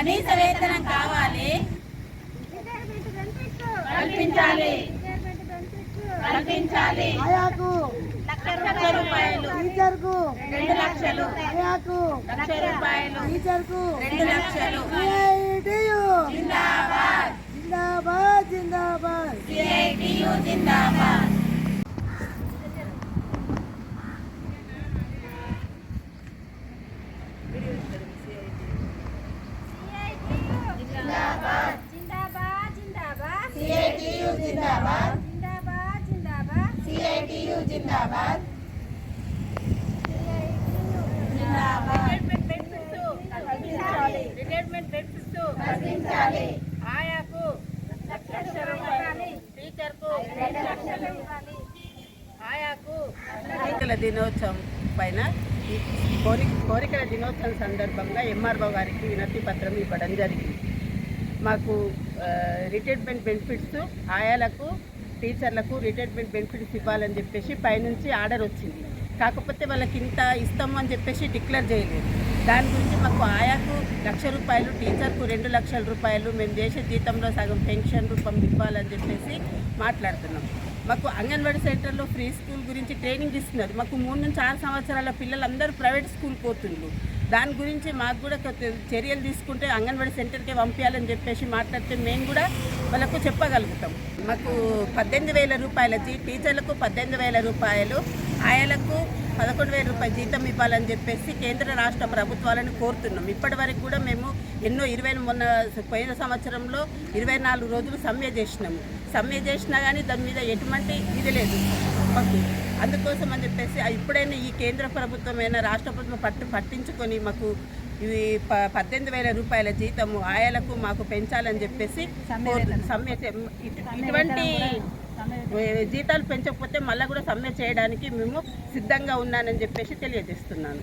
కనీస వేతనం కావాలి. కల్పించాలి. కల్పించాలి. లక్ష రూపాయలు. టీచర్కు. రెండు లక్షలు. ఆయాకు లక్ష రూపాయలు. టీచర్కు. రెండు లక్షలు. సిఐటియు జిందాబాద్. జిందాబాద్ జిందాబాద్. సిఐటియు జిందాబాద్ జిందాబాద్ జిందాబాద్ జిందాబాద్ సిఐటియు జిందాబాద్. జిందాబాద్ జిందాబాద్. సిఐటియు జిందాబాద్. Retirement benefits. ఆయాకు లక్ష రూపాయలు టీచర్కు రెండు లక్షలు ఇవ్వాలి. ఆయాకు కోరికల దినోత్సవం పైన కోరికల దినోత్సవం సందర్భంగా ఎంఆర్ఓ గారికి వినతి పత్రం ఇవ్వడం జరిగింది. మాకు రిటైర్మెంట్ బెనిఫిట్స్ ఆయాలకు టీచర్లకు రిటైర్మెంట్ బెనిఫిట్స్ ఇవ్వాలని చెప్పేసి పైనుంచి ఆర్డర్ వచ్చింది. కాకపోతే వాళ్ళకి ఇంత ఇస్తాము అని చెప్పేసి డిక్లేర్ చేయలేదు. దాని గురించి మాకు ఆయాకు లక్ష రూపాయలు టీచర్కు రెండు లక్షల రూపాయలు మేము చేసే జీతంలో సగం పెన్షన్ రూపం ఇవ్వాలని చెప్పేసి మాట్లాడుతున్నాం. మాకు అంగన్వాడీ సెంటర్లో ఫ్రీ స్కూల్ గురించి ట్రైనింగ్ ఇస్తున్నారు. మాకు మూడు నుంచి ఆరు సంవత్సరాల పిల్లలందరూ ప్రైవేట్ స్కూల్ పోతుండ్రు. దాని గురించి మాకు కూడా చర్యలు తీసుకుంటే అంగన్వాడీ సెంటర్కే పంపించాలని చెప్పేసి మాట్లాడితే మేము కూడా వాళ్ళకు చెప్పగలుగుతాం. మాకు పద్దెనిమిది వేల రూపాయల జీ టీచర్లకు పద్దెనిమిది వేల రూపాయలు ఆయలకు పదకొండు వేల రూపాయల జీతం ఇవ్వాలని చెప్పేసి కేంద్ర రాష్ట్ర ప్రభుత్వాలను కోరుతున్నాం. ఇప్పటి వరకు కూడా మేము ఎన్నో ఇరవై మొన్న పోయిన సంవత్సరంలో ఇరవై నాలుగు రోజులు సమ్మె చేసినాము. సమ్మె చేసినా కానీ దాని మీద ఎటువంటి ఇది లేదు. మాకు అందుకోసం అని చెప్పేసి ఇప్పుడైనా ఈ కేంద్ర ప్రభుత్వమైనా రాష్ట్ర ప్రభుత్వం పట్టు పట్టించుకొని మాకు ఇవి ప పద్దెనిమిది వేల రూపాయల జీతము ఆయాలకు మాకు పెంచాలని చెప్పేసి. సమ్మె ఇటువంటి జీతాలు పెంచకపోతే మళ్ళీ కూడా సమ్మె చేయడానికి మేము సిద్ధంగా ఉన్నానని చెప్పేసి తెలియజేస్తున్నాను.